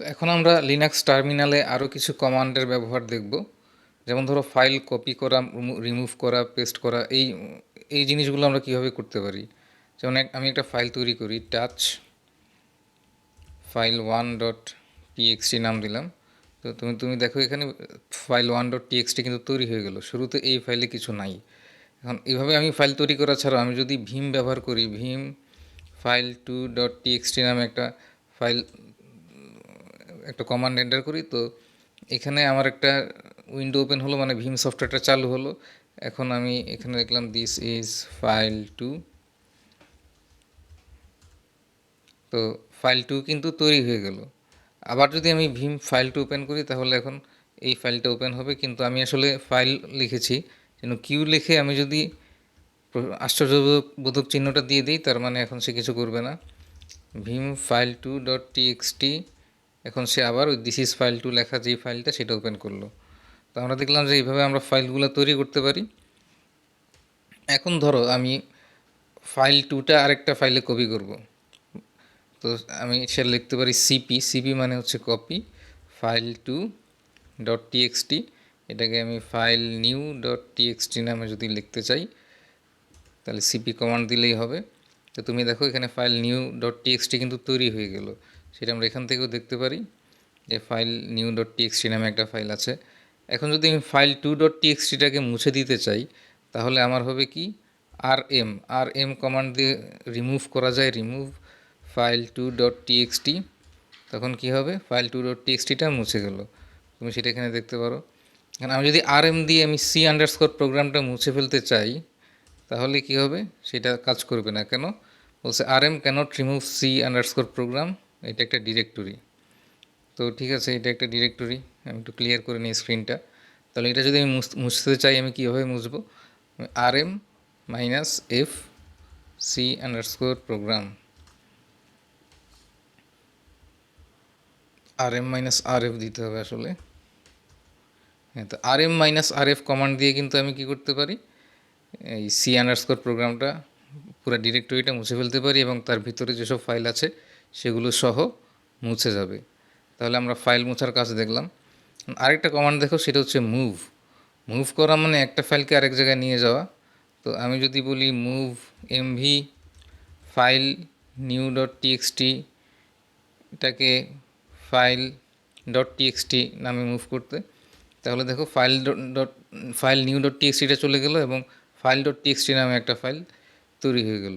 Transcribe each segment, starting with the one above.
তো এখন আমরা লিনাক্স টার্মিনালে আরও কিছু কমান্ডের ব্যবহার দেখব। যেমন ধরো ফাইল কপি করা রিমুভ করা পেস্ট করা, এই এই জিনিসগুলো আমরা কীভাবে করতে পারি? যেমন আমি একটা ফাইল তৈরি করি touch file one dot TXT নাম দিলাম। তো তুমি তুমি দেখো এখানে ফাইল ওয়ান ডট টিএক্সটি কিন্তু তৈরি হয়ে গেল। শুরুতে এই ফাইলে কিছু নাই। এখন এইভাবে আমি ফাইল তৈরি করা ছাড়াও আমি যদি ভীম ব্যবহার করি, vim file two dot TXT নামে একটা ফাইল একটা কমান্ড এন্টার করি, তো এখানে আমার একটা উইন্ডো ওপেন হলো মানে ভীম সফটওয়্যারটা চালু হলো। এখন আমি এখানে দেখলাম দিস ইজ ফাইল টু তো ফাইল টু কিন্তু তৈরি হয়ে গেল। আবার যদি আমি ভীম ফাইল টু ওপেন করি, তাহলে এখন এই ফাইলটা ওপেন হবে। কিন্তু আমি আসলে ফাইল লিখেছি, যেন কিউ লিখে আমি যদি আশ্চর্যবোধক চিহ্নটা দিয়ে দিই, তার মানে এখন সে কিছু করবে না। Vim file two dot TXT এখন সে আবার ওই ইজ ফাইল টু লেখা যেই ফাইলটা সেটা ওপেন করল। তো আমরা দেখলাম যে এইভাবে আমরা ফাইলগুলো তৈরি করতে পারি। এখন ধরো আমি ফাইল টুটা আরেকটা ফাইলে কপি করব। তো আমি সেটা লিখতে পারি সিপি সিপি মানে হচ্ছে copy file two dot TXT এটাকে আমি ফাইল নিউ ডট টিএক্সটি নামে যদি লিখতে চাই, তাহলে সিপি কমান্ড দিলেই হবে। তো তুমি দেখো এখানে ফাইল নিউ ডট টিএক্সটি কিন্তু তৈরি হয়ে গেল। সেটা আমরা এখান থেকেও দেখতে পারি যে ফাইল নিউ ডট টিএক্সটি নামে একটা ফাইল আছে। এখন যদি আমি ফাইল টু ডট টিএক্সটিটাকে মুছে দিতে চাই, তাহলে আমার হবে কি? R M R M command দিয়ে রিমুভ করা যায় remove file two dot TXT তখন কি হবে? ফাইল টু ডট টিএক্সটিটা মুছে গেল। তুমি সেটা এখানে দেখতে পারো। এখন আমি যদি আর এম দিয়ে আমি সি আন্ডারস্কোর প্রোগ্রামটা মুছে ফেলতে চাই, তাহলে কি হবে? সেটা কাজ করবে না কেন? বলছে R M cannot remove C underscore program এটা একটা ডিরেক্টরি তো ঠিক আছে, এটা একটা ডিরেক্টরি আমি একটু ক্লিয়ার করে নিই স্ক্রিনটা তাহলে এটা যদি আমি মুছ- মুছতে চাই, আমি কীভাবে মুছবো? R M minus F C underscore program R M minus R F দিতে হবে আসলে। হ্যাঁ তো R M minus R F command দিয়ে কিন্তু আমি কি করতে পারি? এই সি আন্ডারস্কোর প্রোগ্রামটা পুরো ডিরেক্টরিটা মুছে ফেলতে পারি এবং তার ভিতরে যেসব ফাইল আছে সেগুলো সহ মুছে যাবে। তাহলে আমরা ফাইল মোছার কাজ দেখলাম। আরেকটা কমান্ড দেখো, সেটা হচ্ছে মুভ মুভ করা মানে একটা ফাইলকে আরেক জায়গায় নিয়ে যাওয়া। তো আমি যদি বলি move MV file new dot TXT এটাকে ফাইল ডট টিএক্সটি নামে মুভ করতে। তাহলে দেখো file dot file new dot টিএক্সটিটা চলে গেলো এবং ফাইল ডট টিএক্সটি নামে একটা ফাইল তৈরি হয়ে গেল।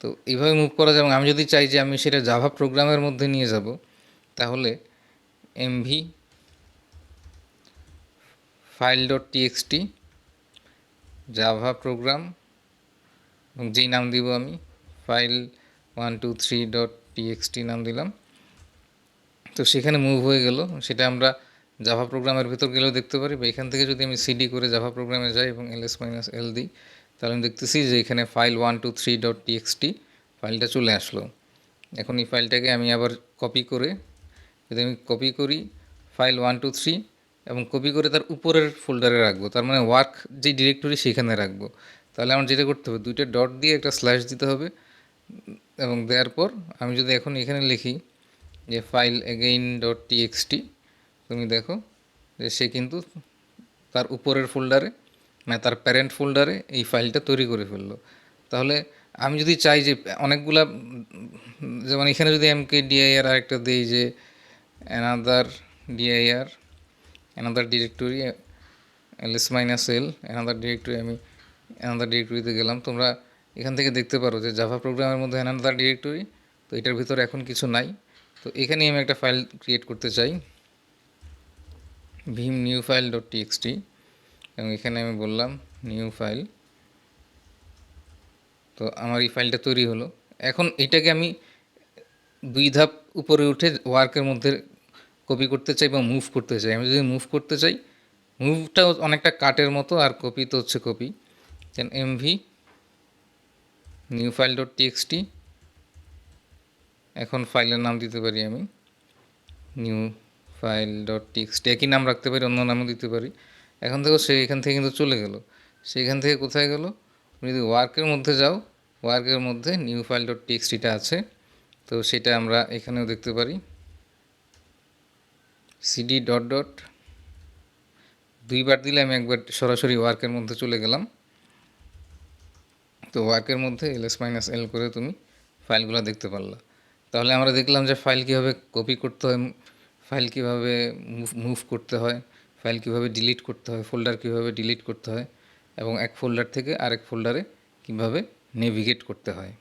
তো এইভাবে মুভ করা যায় এবং আমি যদি চাই যে আমি সেটা জাভা প্রোগ্রামের মধ্যে নিয়ে যাব, তাহলে MV file dot TXT Java program এবং যেই নাম দিব আমি file one two three dot TXT নাম দিলাম। তো সেখানে মুভ হয়ে গেল। সেটা আমরা জাভা প্রোগ্রামের ভেতর গেলেও দেখতে পারি বা এখান থেকে যদি আমি সিডি করে জাভা প্রোগ্রামে যাই এবং এলএস মাইনাস এল দিই তাহলে আমি দেখতেছি যে এখানে file one two three dot TXT ফাইলটা চলে আসলো। এখন এই ফাইলটাকে আমি আবার কপি করে, যদি আমি কপি করি ফাইল ওয়ান টু থ্রি এবং কপি করে তার উপরের ফোল্ডারে রাখব, তার মানে ওয়ার্ক যে ডিরেক্টরি সেখানে রাখব। তাহলে আমার যেটা করতে হবে, দুইটা ডট দিয়ে একটা স্ল্যাশ দিতে হবে এবং দেওয়ার পর আমি যদি এখন এখানে লিখি যে ফাইল এগেইন ডট টিএক্সটি তুমি দেখো যে সে কিন্তু তার উপরের ফোল্ডারে মানে তার প্যারেন্ট ফোল্ডারে এই ফাইলটা তৈরি করে ফেলল। তাহলে আমি যদি চাই যে অনেকগুলা, যেমন এখানে যদি এমকে ডিআইআর আরেকটা দিই যে another DIR another directory LS minus L another directory আমি অ্যানাদার ডিরেক্টরিতে গেলাম। তোমরা এখান থেকে দেখতে পারো যে জাভা প্রোগ্রামের মধ্যে অ্যানাদার ডিরেক্টরি তো এটার ভিতরে এখন কিছু নাই। তো এখানে আমি একটা ফাইল ক্রিয়েট করতে চাই vim new file dot TXT এবং এখানে আমি বললাম নিউ ফাইল তো আমার এই ফাইলটা তৈরি হলো। এখন এটাকে আমি দুই ধাপ উপরে উঠে ওয়ার্কের মধ্যে কপি করতে চাই বা মুভ করতে চাই। আমি যদি মুভ করতে চাই মুভটাও অনেকটা কাটের মতো আর কপি তো হচ্ছে copy then MV new file dot TXT এখন ফাইলের নাম দিতে পারি আমি। নিউ ফাইল ডট টিএক্সটি একই নাম রাখতে পারি, অন্য নামও দিতে পারি। এখন দেখো সে এখান থেকে কিন্তু চলে গেল। সেখান থেকে কোথায় গেল? তুমি যদি ওয়ার্কের মধ্যে যাও ওয়ার্কের মধ্যে নিউ ফাইল ডট টিএক্সটিটা আছে। তো সেটা আমরা এখানেও দেখতে পারি। সিডি ডট ডট দুইবার দিলে আমি একবার সরাসরি ওয়ার্কের মধ্যে চলে গেলাম। তো ওয়ার্কের মধ্যে এলএস মাইনাস এল করে তুমি ফাইলগুলো দেখতে পারলা। তাহলে আমরা দেখলাম যে ফাইল কীভাবে কপি করতে হয় ফাইল কীভাবে মুভ মুভ করতে হয়। ফাইল কীভাবে ডিলিট করতে হয় ফোল্ডার কীভাবে ডিলিট করতে হয় এবং এক ফোল্ডার থেকে আরেক ফোল্ডারে কীভাবে নেভিগেট করতে হয়।